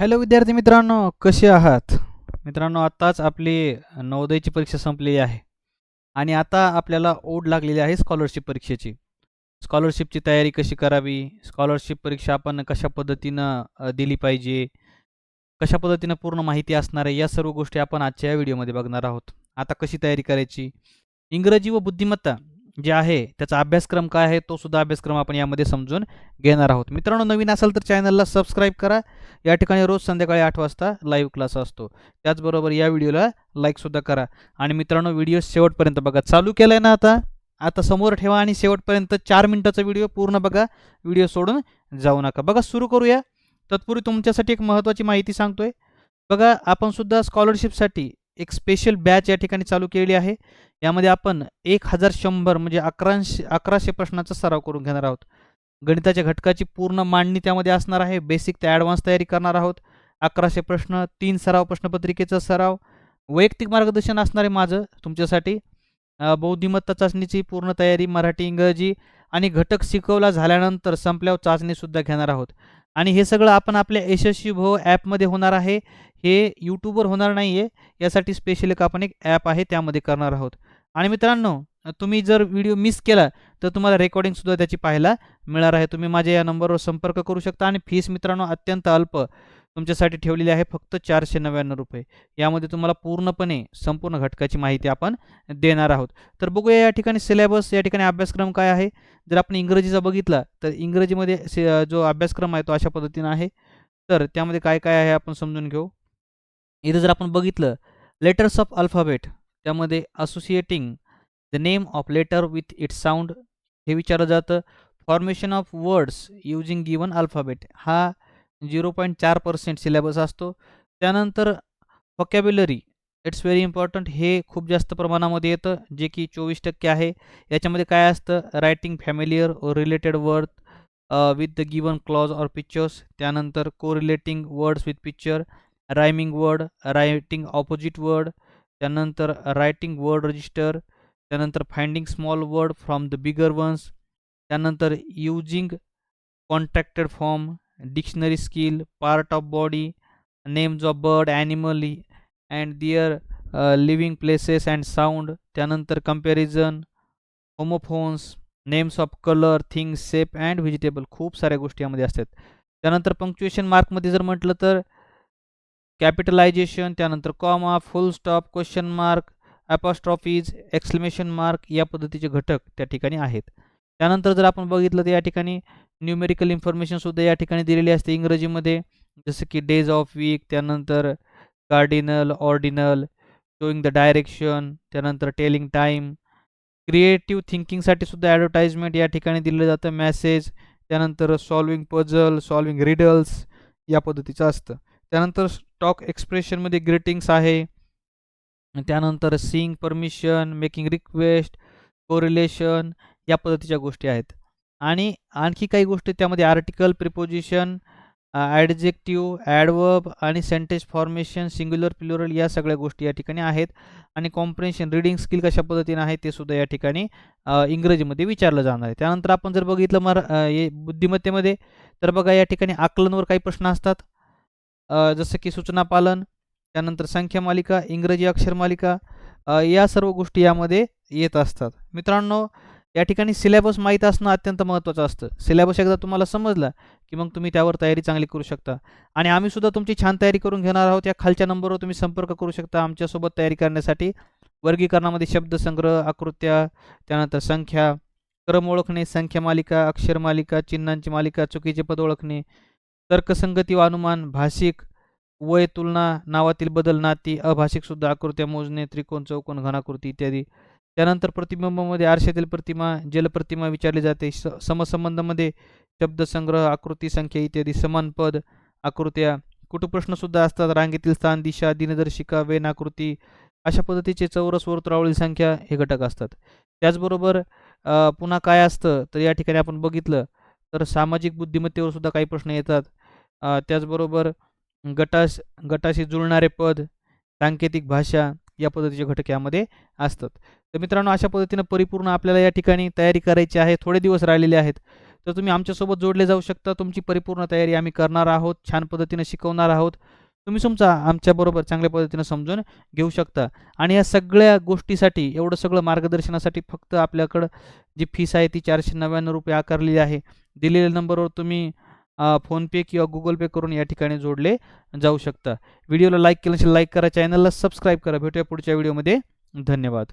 Hello विद्यार्थी मित्रांनो कसे आहात? मित्रांनो आत्ताच आपली नवोदयची परीक्षा संपलेली आहे. आणि आता आपल्याला ओढ लागलेली आहे स्कॉलरशिप परीक्षेची. स्कॉलरशिपची तयारी कशी करावी? स्कॉलरशिप परीक्षा आपण कशा पद्धतीनं दिली पाहिजे? कशा पद्धतीनं पूर्ण माहिती असणार आहे? या सर्व गोष्टी आपण आजच्या या व्हिडिओमध्ये बघणार आहोत. आता कशी तयारी करायची? इंग्रजी व बुद्धिमत्ता जे आहे त्याचा अभ्यासक्रम काय आहे तो सुद्धा अभ्यासक्रम आपण यामध्ये समजून घेणार आहोत. मित्रांनो नवीन असाल तर चॅनलला सबस्क्राईब करा. या ठिकाणी रोज संध्याकाळी आठ वाजता लाईव्ह क्लास असतो. त्याचबरोबर या व्हिडिओला लाईकसुद्धा करा. आणि मित्रांनो व्हिडिओ शेवटपर्यंत बघा. चालू केला आहे ना आता? आता समोर ठेवा आणि शेवटपर्यंत चार मिनटाचा व्हिडिओ पूर्ण बघा. व्हिडिओ सोडून जाऊ नका. बघा सुरू करूया. तत्पूर्वी तुमच्यासाठी एक महत्त्वाची माहिती सांगतोय. बघा आपण सुद्धा स्कॉलरशिपसाठी एक स्पेशल बॅच या ठिकाणी चालू केलेली आहे. यामध्ये आपण एक हजार शंभर म्हणजे अकराशे अकराशे प्रश्नाचा सराव करून घेणार आहोत. गणिताच्या घटकाची पूर्ण मांडणी त्यामध्ये असणार आहे. बेसिक ते ॲडव्हान्स तयारी करणार आहोत. अकराशे प्रश्न तीन सराव प्रश्नपत्रिकेचा सराव. वैयक्तिक मार्गदर्शन असणार आहे माझं तुमच्यासाठी. बौद्धिमत्ता चाचणीची पूर्ण तयारी मराठी इंग्रजी आणि घटक शिकवला झाल्यानंतर संपल्यावर चाचणीसुद्धा घेणार आहोत. आणि हे सगळं आपण आपल्या यशस्वी भव ॲपमध्ये होणार आहे. हे यूट्यूबवर होणार नाही आहे यासाठी स्पेशल एक आपण एक ॲप आहे त्यामध्ये करणार आहोत. आणि मित्रांनो तुम्ही जर व्हिडिओ मिस केला तर तुम्हाला रेकॉर्डिंगसुद्धा त्याची पाहायला मिळणार आहे. तुम्ही माझ्या या नंबरवर संपर्क करू शकता. आणि फीस मित्रांनो अत्यंत अल्प. तुमच्यासाठी ठेवलेली आहे फक्त चारशे नव्याण्णव रुपये. यामध्ये तुम्हाला पूर्णपणे संपूर्ण घटकाची माहिती आपण देणार आहोत. तर बघूया या ठिकाणी सिलेबस या ठिकाणी अभ्यासक्रम काय आहे. जर आपण इंग्रजीचा बघितला तर इंग्रजीमध्ये से जो अभ्यासक्रम आहे तो अशा पद्धतीनं आहे. तर त्यामध्ये काय काय आहे आपण समजून घेऊ. इथं जर आपण बघितलं लेटर्स ऑफ अल्फाबेट त्यामध्ये associating the name of letter with it sound हे विचारलं जातं. Formation of words using given alphabet हा झिरो पॉईंट चार पर्सेंट सिलेबस असतो. त्यानंतर वॉकॅब्युलरी इट्स व्हेरी इम्पॉर्टंट हे खूप जास्त प्रमाणामध्ये येतं जे की चोवीस टक्के आहे. याच्यामध्ये काय असतं? रायटिंग फॅमिलियर और related word with the given clause or pictures त्यानंतर correlating words with picture rhyming word writing opposite word त्यानंतर रायटिंग वर्ड रजिस्टर त्यानंतर finding small word from the bigger ones त्यानंतर using contracted form dictionary skill part of body names of bird animal and their living places and sound त्यानंतर comparison homophones names of colour things shape and vegetable खूप साऱ्या गोष्टी यामध्ये असतात. त्यानंतर punctuation मार्कमध्ये जर म्हटलं तर कॅपिटलायझेशन त्यानंतर comma full stop question mark apostrophes exclamation mark या पद्धतीचे घटक त्या ठिकाणी आहेत. त्यानंतर जर आपण बघितलं तर या ठिकाणी न्यूमेरिकल इन्फॉर्मेशनसुद्धा या ठिकाणी दिलेली असते. इंग्रजीमध्ये जसं की डेज ऑफ वीक त्यानंतर cardinal ordinal showing the direction त्यानंतर टेलिंग टाईम क्रिएटिव्ह थिंकिंगसाठी सुद्धा ॲडव्हर्टाईजमेंट या ठिकाणी दिलं जातं. मॅसेज त्यानंतर सॉल्विंग पझल सॉल्विंग रिडल्स या पद्धतीचं असतं. त्यानंतर स्टॉक एक्सप्रेशनमध्ये ग्रीटिंग्स आहे. त्यानंतर seeking permission making request correlation या पद्धतीच्या गोष्टी आहेत. आणि आणखी काही गोष्टी त्यामध्ये आर्टिकल प्रिपोजिशन ॲडजेक्टिव्ह ॲडवर्ब आणि सेंटेज फॉर्मेशन सिंग्युलर प्लुरल या सगळ्या गोष्टी या ठिकाणी आहेत. आणि कॉम्प्रेन्शन रिडिंग स्किल कशा पद्धतीने आहे ते सुद्धा या ठिकाणी इंग्रजीमध्ये विचारलं जाणार आहे. त्यानंतर आपण जर बघितलं मरा बुद्धिमत्तेमध्ये तर बघा या ठिकाणी आकलनवर काही प्रश्न असतात. जसं की सूचना पालन त्यानंतर संख्या मालिका इंग्रजी अक्षर मालिका या सर्व गोष्टी यामध्ये येत असतात. मित्रांनो या ठिकाणी सिलेबस माहीत असणं अत्यंत महत्त्वाचं असतं. सिलेबस एकदा तुम्हाला समजला की मग तुम्ही त्यावर तयारी चांगली करू शकता. आणि आम्ही सुद्धा तुमची छान तयारी करून घेणार आहोत. या खालच्या नंबरवर तुम्ही संपर्क करू शकता आमच्यासोबत तयारी करण्यासाठी. वर्गीकरणामध्ये शब्दसंग्रह आकृत्या त्यानंतर संख्या क्रम ओळखणे संख्या मालिका अक्षर मालिका चिन्हांची मालिका चुकीचे पद ओळखणे तर्कसंगती व अनुमान भाषिक वय तुलना नावातील बदल नाती अभाषिक सुद्धा आकृत्या मोजणे त्रिकोण चौकोन घनाकृती इत्यादी. त्यानंतर प्रतिबिंबामध्ये आरशातील प्रतिमा जलप्रतिमा विचारली जाते. स समसंबंधामध्ये शब्दसंग्रह आकृती संख्या इत्यादी समान पद आकृत्या कुटुप्रश्नसुद्धा असतात. रांगेतील स्थान दिशा दिनदर्शिका वेन आकृती अशा पद्धतीचे चौरस वर्तुळावरील संख्या हे घटक असतात. त्याचबरोबर पुन्हा काय असतं? तर या ठिकाणी आपण बघितलं तर सामाजिक बुद्धिमत्तेवर सुद्धा काही प्रश्न येतात. त्याचबरोबर गटास गटाशी जुळणारे पद सांकेतिक भाषा या पद्धतीचे घटक यामध्ये असतात. तर मित्रांनो अशा पद्धतीनं परिपूर्ण आपल्याला या ठिकाणी तयारी करायची आहे थोडे दिवस राहिलेले आहेत. तर तुम्ही आमच्यासोबत जोडले जाऊ शकता. तुमची परिपूर्ण तयारी आम्ही करणार आहोत छान पद्धतीनं शिकवणार आहोत. तुम्ही तुमचा आमच्याबरोबर चांगल्या पद्धतीनं समजून घेऊ शकता. आणि या सगळ्या गोष्टीसाठी एवढं सगळं मार्गदर्शनासाठी फक्त आपल्याकडं जी फीस आहे ती चारशे नव्याण्णव रुपये आकारलेली आहे. दिलेल्या नंबरवर तुम्ही फोनपे किंवा गुगल पे करून या ठिकाणी जोडले जाऊ शकता. व्हिडिओला लाईक केलं असेल लाईक करा चॅनलला सबस्क्राईब करा. भेटूया पुढच्या व्हिडिओमध्ये. धन्यवाद.